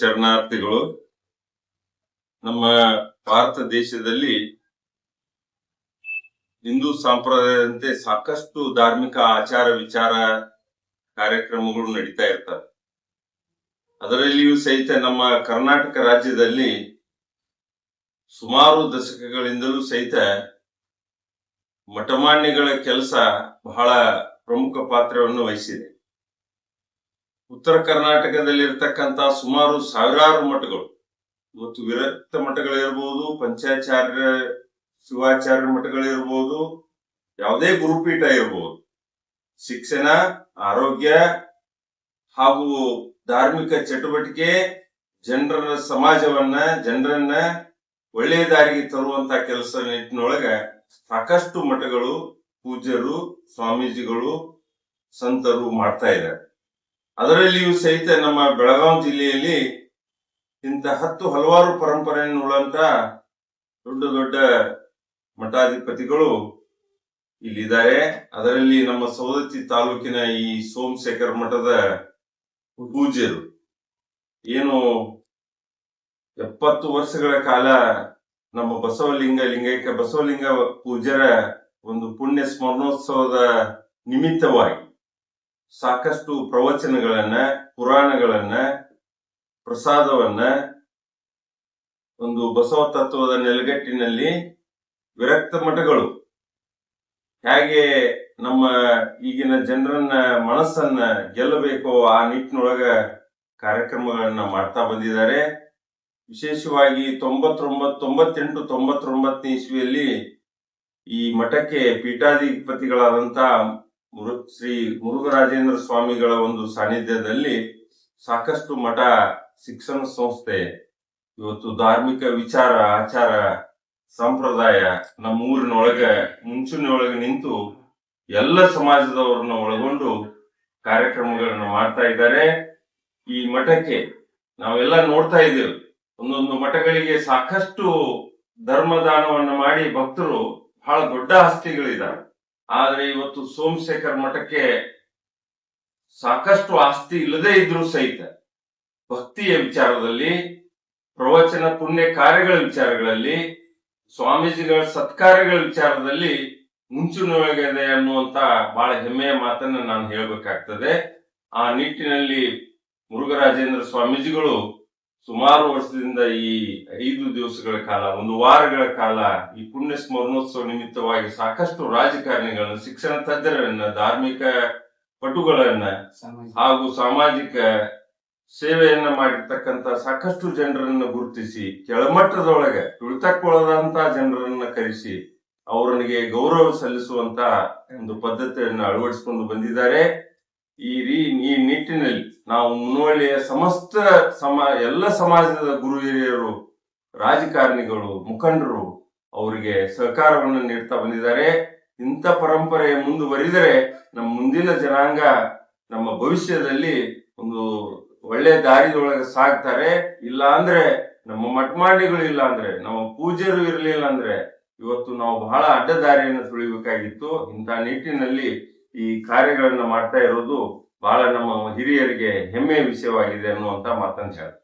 ಶರಣಾರ್ಥಿಗಳು, ನಮ್ಮ ಭಾರತ ದೇಶದಲ್ಲಿ ಹಿಂದೂ ಸಂಪ್ರದಾಯದಂತೆ ಸಾಕಷ್ಟು ಧಾರ್ಮಿಕ ಆಚಾರ ವಿಚಾರ ಕಾರ್ಯಕ್ರಮಗಳು ನಡೀತಾ ಇರ್ತವೆ. ಅದರಲ್ಲಿಯೂ ಸಹಿತ ನಮ್ಮ ಕರ್ನಾಟಕ ರಾಜ್ಯದಲ್ಲಿ ಸುಮಾರು ದಶಕಗಳಿಂದಲೂ ಸಹಿತ ಮಠಮಾನ್ಯಗಳ ಕೆಲಸ ಬಹಳ ಪ್ರಮುಖ ಪಾತ್ರವನ್ನು ವಹಿಸಿದೆ. ಉತ್ತರ ಕರ್ನಾಟಕದಲ್ಲಿ ಇರತಕ್ಕಂತ ಸುಮಾರು ಸಾವಿರಾರು ಮಠಗಳು. ಇವತ್ತು ವಿರಕ್ತ ಮಠಗಳಿರ್ಬೋದು, ಪಂಚಾಚಾರ್ಯ, ಶಿವಾಚಾರ್ಯ ಮಠಗಳಿರ್ಬೋದು, ಯಾವುದೇ ಗುರುಪೀಠ ಇರ್ಬೋದು. ಶಿಕ್ಷಣ, ಆರೋಗ್ಯ ಹಾಗೂ ಧಾರ್ಮಿಕ ಚಟುವಟಿಕೆ ಜನರ ಸಮಾಜವನ್ನ, ಜನರನ್ನ ಒಳ್ಳೆಯ ದಾರಿಗೆ ತರುವಂತ ಕೆಲಸ ನಿಟ್ಟಿನೊಳಗ ಸಾಕಷ್ಟು ಮಠಗಳು ಪೂಜ್ಯರು, ಸ್ವಾಮೀಜಿಗಳು, ಸಂತರು ಮಾಡ್ತಾ ಇದ್ದಾರೆ. ಅದರಲ್ಲಿಯೂ ಸಹಿತ ನಮ್ಮ ಬೆಳಗಾವಿ ಜಿಲ್ಲೆಯಲ್ಲಿ ಇಂಥ ಹತ್ತು ಹಲವಾರು ಪರಂಪರೆಯನ್ನು ಉಳ್ಳಂತ ದೊಡ್ಡ ದೊಡ್ಡ ಮಠಾಧಿಪತಿಗಳು ಇಲ್ಲಿದ್ದಾರೆ. ಅದರಲ್ಲಿ ನಮ್ಮ ಸವದತ್ತಿ ತಾಲೂಕಿನ ಈ ಸೋಮಶೇಖರ್ ಮಠದ ಪೂಜ್ಯರು. ಏನು ಎಪ್ಪತ್ತು ವರ್ಷಗಳ ಕಾಲ ನಮ್ಮ ಬಸವಲಿಂಗ ಲಿಂಗೈಕ್ಯ ಬಸವಲಿಂಗ ಪೂಜ್ಯರ ಒಂದು ಪುಣ್ಯ ಸ್ಮರಣೋತ್ಸವದ ನಿಮಿತ್ತವಾಗಿ ಸಾಕಷ್ಟು ಪ್ರವಚನಗಳನ್ನ, ಪುರಾಣಗಳನ್ನ, ಪ್ರಸಾದವನ್ನ ಒಂದು ಬಸವ ತತ್ವದ ನೆಲೆಗಟ್ಟಿನಲ್ಲಿ ವಿರಕ್ತ ಮಠಗಳು. ಹೇಗೆ ನಮ್ಮ ಈಗಿನ ಜನರನ್ನ ಮನಸ್ಸನ್ನ ಗೆಲ್ಲಬೇಕೋ ಆ ನಿಟ್ಟಿನೊಳಗ ಕಾರ್ಯಕ್ರಮಗಳನ್ನ ಮಾಡ್ತಾ ಬಂದಿದ್ದಾರೆ. ವಿಶೇಷವಾಗಿ ತೊಂಬತ್ತೊಂಬತ್, ತೊಂಬತ್ತೆಂಟು, ತೊಂಬತ್ತೊಂಬತ್ತನೇ ಇಸ್ವಿಯಲ್ಲಿ ಈ ಮಠಕ್ಕೆ ಪೀಠಾಧಿಪತಿಗಳಾದಂತ ಶ್ರೀ ಮುರುಘರಾಜೇಂದ್ರ ಸ್ವಾಮಿಗಳ ಒಂದು ಸಾನ್ನಿಧ್ಯದಲ್ಲಿ ಸಾಕಷ್ಟು ಮಠ ಶಿಕ್ಷಣ ಸಂಸ್ಥೆ, ಇವತ್ತು ಧಾರ್ಮಿಕ ವಿಚಾರ, ಆಚಾರ, ಸಂಪ್ರದಾಯ ನಮ್ಮ ಊರಿನೊಳಗ ಮುಂಚೂಣಿಯೊಳಗೆ ನಿಂತು ಎಲ್ಲ ಸಮಾಜದವರನ್ನ ಒಳಗೊಂಡು ಕಾರ್ಯಕ್ರಮಗಳನ್ನ ಮಾಡ್ತಾ ಇದ್ದಾರೆ. ಈ ಮಠಕ್ಕೆ ನಾವೆಲ್ಲ ನೋಡ್ತಾ ಇದ್ದೇವೆ. ಒಂದೊಂದು ಮಠಗಳಿಗೆ ಸಾಕಷ್ಟು ಧರ್ಮದಾನವನ್ನು ಮಾಡಿ ಭಕ್ತರು ಬಹಳ ದೊಡ್ಡ ಆಸ್ತಿಗಳಿದ್ದಾರೆ ಆದ್ರೆ ಇವತ್ತು ಸೋಮಶೇಖರ್ ಮಠಕ್ಕೆ ಸಾಕಷ್ಟು ಆಸ್ತಿ ಇಲ್ಲದೆ ಇದ್ರೂ ಸಹಿತ ಭಕ್ತಿಯ ವಿಚಾರದಲ್ಲಿ, ಪ್ರವಚನ ಪುಣ್ಯ ಕಾರ್ಯಗಳ ವಿಚಾರಗಳಲ್ಲಿ, ಸ್ವಾಮೀಜಿಗಳ ಸತ್ಕಾರ್ಯಗಳ ವಿಚಾರದಲ್ಲಿ ಮುಂಚೂಣಿಯೊಳಗಿದೆ ಅನ್ನುವಂತ ಬಹಳ ಹೆಮ್ಮೆಯ ಮಾತನ್ನ ನಾನು ಹೇಳ್ಬೇಕಾಗ್ತದೆ. ಆ ನಿಟ್ಟಿನಲ್ಲಿ ಮುರುಘರಾಜೇಂದ್ರ ಸ್ವಾಮೀಜಿಗಳು ಸುಮಾರು ವರ್ಷದಿಂದ ಈ ಐದು ದಿವಸಗಳ ಕಾಲ ಒಂದು ವಾರಗಳ ಕಾಲ ಈ ಪುಣ್ಯ ಸ್ಮರಣೋತ್ಸವ ನಿಮಿತ್ತವಾಗಿ ಸಾಕಷ್ಟು ರಾಜಕಾರಣಿಗಳನ್ನ ಶಿಕ್ಷಣ ತಜ್ಞರನ್ನ ಧಾರ್ಮಿಕ ಪಟುಗಳನ್ನ ಹಾಗೂ ಸಾಮಾಜಿಕ ಸೇವೆಯನ್ನ ಮಾಡಿರ್ತಕ್ಕಂತ ಸಾಕಷ್ಟು ಜನರನ್ನ ಗುರುತಿಸಿ ಕೆಳಮಟ್ಟದೊಳಗೆ ತುಳಿತಕ್ಕೊಳದಂತ ಜನರನ್ನ ಕರೆಸಿ ಅವರನಿಗೆ ಗೌರವ ಸಲ್ಲಿಸುವಂತ ಒಂದು ಪದ್ಧತಿಯನ್ನು ಅಳವಡಿಸಿಕೊಂಡು ಬಂದಿದ್ದಾರೆ. ಈ ರೀ ಈ ನಿಟ್ಟಿನಲ್ಲಿ ನಾವು ಮುನ್ನೋಳಿಯ ಸಮಸ್ತ ಸಮ, ಎಲ್ಲ ಸಮಾಜದ ಗುರು ಹಿರಿಯರು, ರಾಜಕಾರಣಿಗಳು, ಮುಖಂಡರು ಅವರಿಗೆ ಸಹಕಾರವನ್ನು ನೀಡ್ತಾ ಬಂದಿದ್ದಾರೆ. ಇಂಥ ಪರಂಪರೆ ಮುಂದುವರಿದರೆ ನಮ್ಮ ಮುಂದಿನ ಜನಾಂಗ ನಮ್ಮ ಭವಿಷ್ಯದಲ್ಲಿ ಒಂದು ಒಳ್ಳೆ ದಾರಿದೊಳಗೆ ಸಾಗ್ತಾರೆ. ಇಲ್ಲ ಅಂದ್ರೆ ನಮ್ಮ ಮಠಮಾಂಡಿಗಳು ಇಲ್ಲ ಅಂದ್ರೆ ನಮ್ಮ ಪೂಜ್ಯರು ಇರಲಿಲ್ಲ ಅಂದ್ರೆ ಇವತ್ತು ನಾವು ಬಹಳ ಅಡ್ಡ ದಾರಿಯನ್ನು ತುಳಿಬೇಕಾಗಿತ್ತು. ಇಂಥ ನಿಟ್ಟಿನಲ್ಲಿ ಈ ಕಾರ್ಯಗಳನ್ನ ಮಾಡ್ತಾ ಇರೋದು ಬಹಳ ನಮ್ಮ ಹಿರಿಯರಿಗೆ ಹೆಮ್ಮೆಯ ವಿಷಯವಾಗಿದೆ ಅನ್ನುವಂತ ಮಾತನ್ನು ಹೇಳ್ತಾರೆ